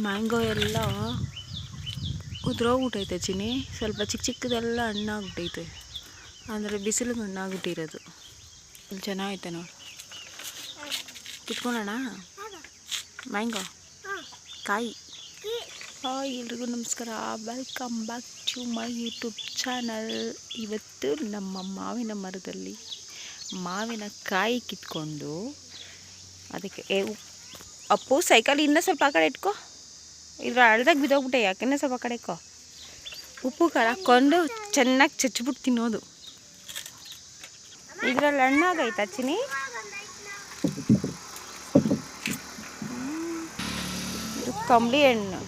Mango ಎಲ್ಲ ಉದ್ರೋಗ್ಬಿಟ್ಟೈತೆ ಚಿನಿ ಸ್ವಲ್ಪ ಚಿಕ್ಕ ಚಿಕ್ಕದೆಲ್ಲ ಹಣ್ಣಾಗ್ಬಿಟ್ಟೈತೆ ಅಂದರೆ ಬಿಸಿಲು ಹಣ್ಣಾಗ್ಬಿಟ್ಟಿರೋದು. ಇಲ್ಲಿ ಚೆನ್ನಾಗೈತೆ ನೋಡಿ. ಕಿತ್ಕೊಳ್ಳೋಣ ಮ್ಯಾಂಗೋ ಕಾಯಿ? ಹಾಯ್ ಎಲ್ರಿಗೂ ನಮಸ್ಕಾರ. Welcome back to my YouTube channel ಇವತ್ತು ನಮ್ಮ ಮಾವಿನ ಮರದಲ್ಲಿ ಮಾವಿನ ಕಾಯಿ ಕಿತ್ಕೊಂಡು ಅದಕ್ಕೆ ಅಪ್ಪು ಸೈಕಲ್ ಇನ್ನೂ ಸ್ವಲ್ಪ ಆ ಕಡೆ ಇಟ್ಕೋ. ಇದ್ರ ಅಳ್ದಾಗ ಬಿದ್ದೋಗ್ಬಿಟ್ಟೆ ಯಾಕೆನ್ನ ಸ್ವಲ್ಪ ಕಡೆ ಕೋ. ಉಪ್ಪು ಖಾರ ಹಾಕ್ಕೊಂಡು ಚೆನ್ನಾಗಿ ಚಚ್ಬಿಟ್ಟು ತಿನ್ನೋದು. ಇದ್ರಲ್ಲಿ ಹಣ್ಣಾಗೈತಾ ಚಿನಿ ಇದು ಕಂಬಳಿ ಹಣ್ಣು.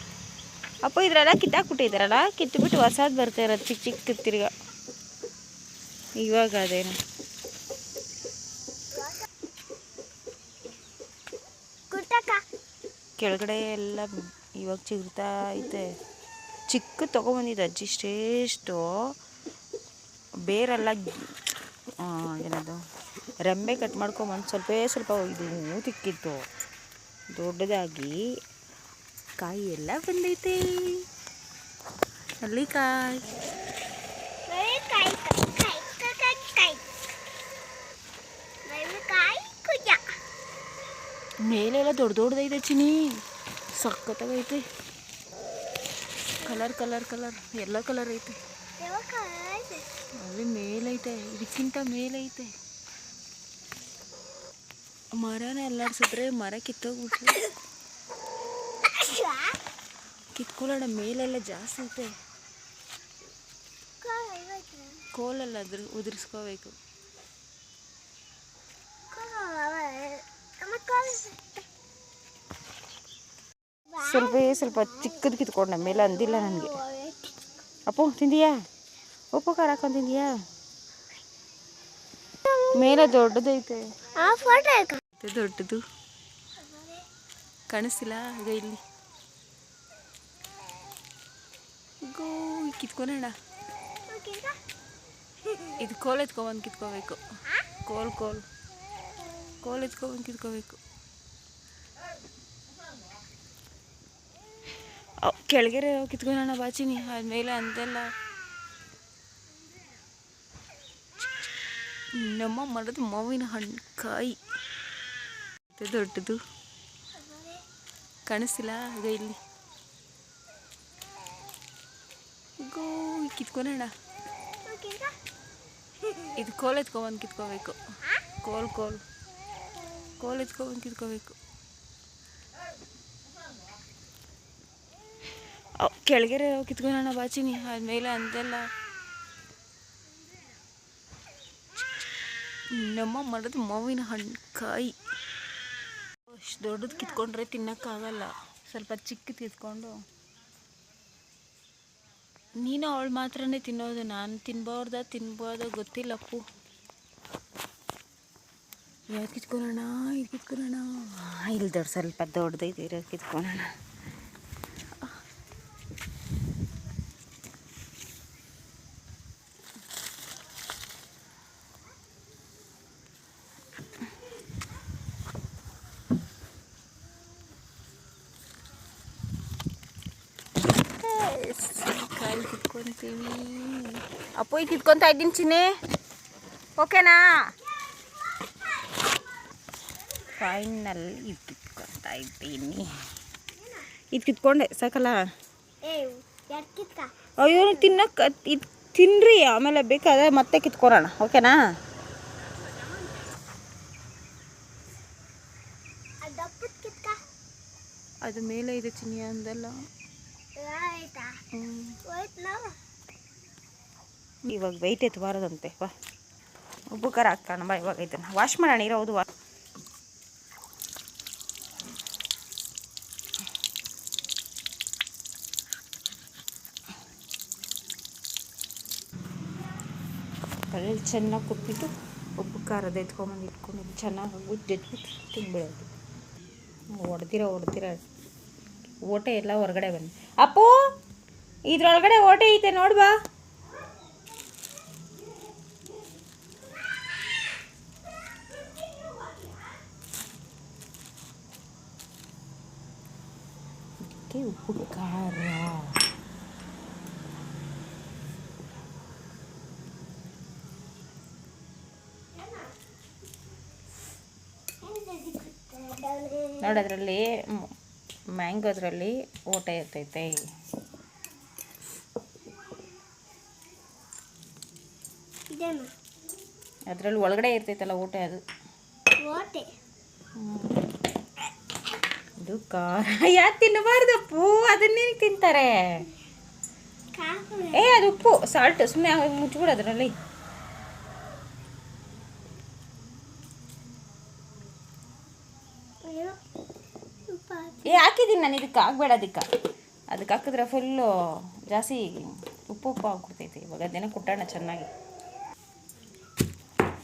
ಅಪ್ಪ ಇದ್ರೆಲ್ಲ ಕಿತ್ತಾಕ್ಬಿಟ್ಟಿದಾರಲ್ಲ ಕಿತ್ತುಬಿಟ್ಟು ಹೊಸದು ಬರ್ತಾ ಇರೋದು ಚಿಕ್ಕ ಚಿಕ್ಕ ತಿರ್ಗ. ಇವಾಗ ಅದೇನು. ಕೆಳಗಡೆ ಎಲ್ಲ ಇವಾಗ ಚಿಗುರ್ತಾ ಐತೆ ಚಿಕ್ಕ ತೊಗೊಬಂದಿದ್ದು ಅಜ್ಜಿ ಶ್ರೇಷ್ಠು ಬೇರೆಲ್ಲ ಏನದು ರೆಂಬೆ ಕಟ್ ಮಾಡ್ಕೊಂಬಂದು ಸ್ವಲ್ಪ ಸ್ವಲ್ಪ ಇದು ತಿಕ್ಕಿತ್ತು ದೊಡ್ಡದಾಗಿ ಕಾಯಿ ಎಲ್ಲ ಬಂದೈತೆ ಅಲ್ಲಿ ಕಾಯಿ ಮೇಲೆಲ್ಲ ದೊಡ್ಡ ದೊಡ್ಡದೈತೆ ಚಿನಿ ಸಖತ್ತಾಗೈತೆ ಕಲರ್ ಕಲರ್ ಕಲರ್ ಎಲ್ಲ ಕಲರ್ ಐತೆ. ಅಲ್ಲಿ ಮೇಲೈತೆ ಇದಕ್ಕಿಂತ ಮೇಲೈತೆ. ಮರನ ಎಲ್ಲಾಡ್ಸಿದ್ರೆ ಮರ ಕಿತ್ತೋಗ್ಬಿಟ್ರೆ. ಕಿತ್ಕೊಳ್ಳೋಣ ಮೇಲೆಲ್ಲ ಜಾಸ್ತಿ ಐತೆ. ಕೋಲೆಲ್ಲ ಅದ್ರ ಉದುರಿಸ್ಕೋಬೇಕು. ಸ್ವಲ್ಪ ಸ್ವಲ್ಪ ಚಿಕ್ಕದು ಕಿತ್ಕೊಂಡ ಮೇಲೆ ಅಂದಿಲ್ಲ ನನಗೆ. ಅಪ್ಪು ತಿಂದಿಯಾ? ಉಪ್ಪು ಖಾರ ಹಾಕೊಂಡು ತಿಂದಿಯಾ ಮೇಲೆ ದೊಡ್ಡದೈತೆ ದೊಡ್ಡದು. ಕಾಣಿಸ್ತಿಲ್ಲ ಈಗ ಇಲ್ಲಿ. ಗೋ ಕಿತ್ಕೊಳೋಣ. ಇದು ಕೋಲ್ ಎತ್ಕೊಬಂದು ಕಿತ್ಕೋಬೇಕು. ಕೋಲ್ ಕೋಲ್. ಕೋಲ್ ಎತ್ಕೊಬಂದು ಕಿತ್ಕೋಬೇಕು. ಕೆಳಗೆರೆ ಕಿತ್ಕೊಳ್ಳೋಣ ಬಾಚಿನಿ ಆದ್ಮೇಲೆ ಅಂತೆಲ್ಲ. ನಮ್ಮ ಮರದ ಮಾವಿನ ಹಣ್ಣು ಕಾಯಿ ದೊಡ್ಡದು. ಕಾಣಿಸ್ತಿಲ್ಲ ಈಗ ಇಲ್ಲಿ. ಗೋ ಕಿತ್ಕೊಳೋಣ ಇದು ಕೋಲ್ ಎತ್ಕೊಬಂದು ಕಿತ್ಕೋಬೇಕು. ಕೋಲ್ ಕೋಲ್. ಕೋಲ್ ಎತ್ಕೊಬಂದು ಕಿತ್ಕೋಬೇಕು. ಕೆಳಗೆರೆ ಕಿತ್ಕೊಳ್ಳೋಣ ಬಾಚಿನಿ ಆದ್ಮೇಲೆ ಅಂತೆಲ್ಲ. ನಮ್ಮ ಮರದ ಮಾವಿನ ಹಣ್ಣು ಕಾಯಿ ಅಷ್ಟು ದೊಡ್ಡದು ಕಿತ್ಕೊಂಡ್ರೆ ತಿನ್ನೋಕ್ಕಾಗಲ್ಲ. ಸ್ವಲ್ಪ ಚಿಕ್ಕದು ಕಿತ್ಕೊಂಡು. ನೀನು ಅವಳು ಮಾತ್ರನೇ ತಿನ್ನೋದು, ನಾನು ತಿನ್ಬಾರ್ದ ತಿನ್ಬಾರ್ದ ಗೊತ್ತಿಲ್ಲಪ್ಪು ಯಾವ್ದು ಕಿತ್ಕೊಳ್ಳೋಣ ಇದು ಕಿತ್ಕೊಳ್ಳೋಣ ಇಲ್ಲಿ ದೊಡ್ಡ ಸ್ವಲ್ಪ ದೊಡ್ಡದೈತೆ ಇರೋದು ಕಿತ್ಕೊಳ್ಳೋಣ ಕಾಯಿ ಕಿತ್ಕೊಂತೀವಿ. ಅಪ್ಪು ಈಗ ಕಿತ್ಕೊಂತಾ ಇದ್ದೀನಿ ಚಿನ್ನಿ. ಓಕೆನಾ? ಫೈನಲ್ ಇದು ಕಿತ್ಕೊಂತಾ ಇದ್ದೀನಿ. ಇದು ಕಿತ್ಕೊಂಡೆ ಸಾಕಲ್ಲ? ಅಯ್ಯೋ ತಿನ್ನಕ್ಕೆ ಇದು ತಿನ್ರಿ ಆಮೇಲೆ ಬೇಕಾದ್ರೆ ಮತ್ತೆ ಕಿತ್ಕೊರೋಣ ಓಕೆನಾ? ಅದು ಮೇಲೆ ಇದೆ ಚಿನ್ನಿ ಅಂದಲ್ಲ. ಇವಾಗ ವೆಯ್ಟ್ ಎತ್ತಬಾರದಂತೆ ಬಾ. ಉಪ್ಪು ಖಾರ ಹಾಕ್ತಾನ ಬಾ ಇವಾಗ ಇದನ್ನು ವಾಶ್ ಮಾಡೋಣ ಇರೋದು ವಾ ಕಳ್ಳಿ ಚೆನ್ನಾಗಿ ಕೊಟ್ಬಿಟ್ಟು ಉಪ್ಪು ಖಾರದ ಎತ್ಕೊಂಬಂದು ಇಟ್ಕೊಂಡು ಚೆನ್ನಾಗಿ ಉಜ್ಜಿ ಎತ್ಬಿಟ್ಟು ತಿನ್ಬಿಡೋದು. ಹೊಡೆದಿರ ಹೊಡೆದಿರ ಓಟೆ ಎಲ್ಲ ಹೊರಗಡೆ ಬನ್ನಿ. ಅಪ್ಪು ಇದ್ರೊಳಗಡೆ ಓಟೆ ಐತೆ ನೋಡ್ಬಾ ಅದಕ್ಕೆ ಉಪ್ಪು ಖಾರ. ನೋಡಿ ಅದರಲ್ಲಿ ಮ್ಯಾಂಗೋದ್ರಲ್ಲಿ ಊಟ ಇರ್ತೈತೆ. ಅದರಲ್ಲಿ ಒಳಗಡೆ ಇರ್ತೈತಲ್ಲ ಊಟ ಅದು. ಓಟೆ? ಇದು ಖಾರ. ಯಾಕೆ ತಿನ್ನಬಾರ್ದಪ್ಪು ಅದನ್ನೇ ತಿಂತಾರೆ? ಏ ಅದು ಉಪ್ಪು. ಸಾಲ್ಟ್ ಸುಮ್ಮನೆ ಮುಚ್ಚಿಬಿಡು ಅದರಲ್ಲಿ ಅಯ್ಯೋ ಉಪ್ಪ ಏ ಹಾಕಿದ್ದೀನಿ ನಾನು ಇದಕ್ಕೆ, ಆಗಬೇಡ ಅದಕ್ಕೆ. ಅದಕ್ಕೆ ಹಾಕಿದ್ರೆ ಫುಲ್ಲು ಜಾಸ್ತಿ ಉಪ್ಪು ಉಪ್ಪು ಆಗ್ಬಿಡ್ತೈತೆ. ಇವಾಗ ಅದನ್ನೇ ಕುಟ್ಟೋಣ ಚೆನ್ನಾಗಿ.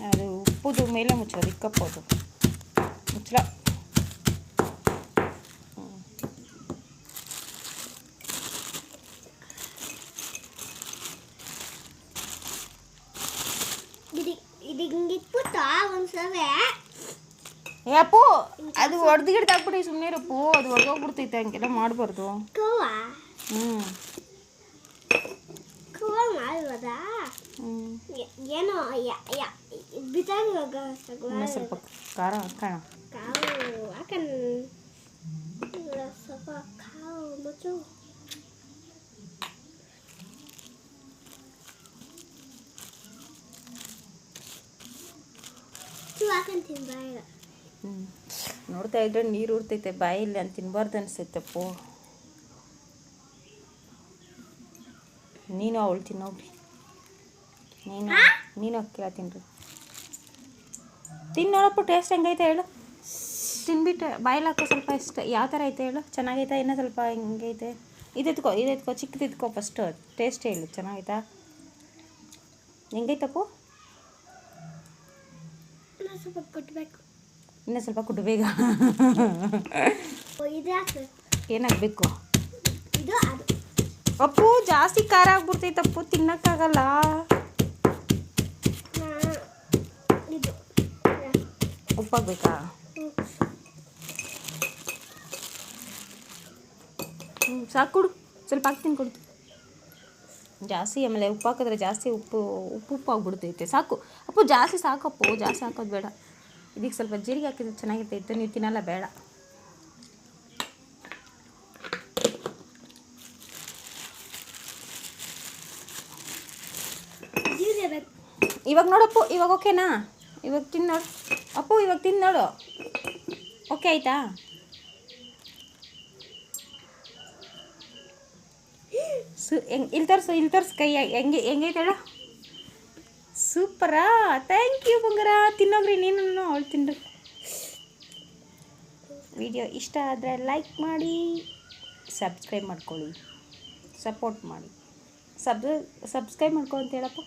ಅದು ಉಪ್ಪುದು ಮೇಲೆ ಮುಚ್ಚೋದು, ಇಕ್ಕಪ್ಪೋದು. ಮುಚ್ಚಲ. ಇದು ಇದು ಹಿಂಗಿಟ್ಬಿಟ್ಟು ಒಂದ್ಸಲ ಏ ಅಪ್ಪು ಅದು ಹೊಡೆದು ಗಿಡ್ದು ಹಾಕ್ಬಿಡಿ ಸುಮ್ಮನೆ ಅಪ್ಪು. ಅದು ಹೊಡೆದೋಗ್ಬಿಡ್ತೈತೆ ಹಂಗೆಲ್ಲ ಮಾಡಬಾರ್ದು. ಕವ್ವ ಹ್ಞೂ ಕವ್ವ ಮಾಡ್ಬೋದಾ? ಹ್ಞೂ ಏ- ಏನೋ ಬಿದ್ದಾಗಿವಾಗ ಇನ್ನೂ ಸ್ವಲ್ಪ ಖಾರ ಹಾಕೋಣ. ಕಾವು ಹಾಕನ್ ಸ್ವಲ್ಪ ಕಾವು ಮುಚ್ಚು. ಚೂ ಹಾಕನ್ ತಿನ್ಬಾಗ ಹ್ಞೂ ನೋಡ್ತಾ ಇದ್ರೆ ನೀರು ಉರ್ತೈತೆ ಬಾಯಲ್ಲಿ ಅಂತ ತಿನ್ಬಾರ್ದು ಅನಿಸ್ತೈತಪ್ಪು ನೀನು ಅವಳು ತಿನ್ನೋಗ್ರಿ. ನೀನು ನೀನು ಅಕ್ಕಿ ತಿನ್ರಿ. ತಿನ್ನೋಳಪ್ಪು ಟೇಸ್ಟ್ ಹೆಂಗೈತೆ ಹೇಳು. ತಿನ್ಬಿಟ್ಟು ಬಾಯಲ್ಲಿ ಹಾಕೋ ಸ್ವಲ್ಪ ಇಷ್ಟ ಯಾವ ಥರ ಐತೆ ಹೇಳು. ಚೆನ್ನಾಗೈತಾ ಇನ್ನೂ ಸ್ವಲ್ಪ ಹೆಂಗೈತೆ? ಇದೆತ್ಕೋ ಇದೆತ್ಕೋ ಇದು ಎತ್ಕೋ ಚಿಕ್ಕದು ಇದ್ಕೋ ಫಸ್ಟು ಟೇಸ್ಟ್ ಹೇಳು ಚೆನ್ನಾಗೈತಾ? ಹೆಂಗೈತಪ್ಪು ಸ್ವಲ್ಪ ಕೊಟ್ಬೇಕು. ಇನ್ನೂ ಸ್ವಲ್ಪ ಕುಟ್ಟು ಬೇಗ. ಏನಾಗಬೇಕು? ಅಪ್ಪು ಜಾಸ್ತಿ ಖಾರ ಆಗ್ಬಿಡ್ತೈತಪ್ಪು ತಿನ್ನಕ್ಕಾಗಲ್ಲ. ಉಪ್ಪಾಗಬೇಕಾ. ಹ್ಞೂ ಸಾಕು ಕೊಡು. ಸ್ವಲ್ಪ ಹಾಕ್ತೀನಿ ಕೊಡು ಜಾಸ್ತಿ ಆಮೇಲೆ ಉಪ್ಪು ಹಾಕಿದ್ರೆ ಜಾಸ್ತಿ ಉಪ್ಪು ಉಪ್ಪು ಉಪ್ಪು ಆಗ್ಬಿಡ್ತೈತೆ. ಸಾಕು. ಅಪ್ಪು ಜಾಸ್ತಿ ಸಾಕಪ್ಪು ಜಾಸ್ತಿ ಹಾಕೋದು ಬೇಡ. ಇದಕ್ಕೆ ಸ್ವಲ್ಪ ಜೀರಿಗೆ ಹಾಕಿದ್ರೆ ಚೆನ್ನಾಗಿರ್ತೈತೆ. ನೀವು ತಿನ್ನಲ್ಲ ಬೇಡ. ಇವಾಗ ನೋಡಪ್ಪು ಇವಾಗ ಓಕೆನಾ ಇವಾಗ ತಿನ್ನ ನೋಡು. ಅಪ್ಪು ಇವಾಗ ತಿನ್ನ ನೋಡು. ಓಕೆ ಆಯ್ತಾ? ಸು ಹೆಂಗೆ ಇಲ್ಲಿ ತೋರಿಸು ಇಲ್ಲಿ ತೋರಿಸು ಕೈ ಹೆಂಗೆ ಹೆಂಗೈತೆ ಹೇಳು. ಸೂಪರಾ ಥ್ಯಾಂಕ್ ಯು ಬಂಗಾರ. ತಿನ್ನೋಗ್ರಿ ನೀನು ಅವಳು ತಿನ್ರಿ ವಿಡಿಯೋ ಇಷ್ಟ ಆದರೆ ಲೈಕ್ ಮಾಡಿ ಸಬ್ಸ್ಕ್ರೈಬ್ ಮಾಡ್ಕೊಳ್ಳಿ. ಸಪೋರ್ಟ್ ಮಾಡಿ. ಸಬ್ ಸಬ್ಸ್ಕ್ರೈಬ್ ಮಾಡ್ಕೊ ಅಂತ ಹೇಳಪ್ಪ.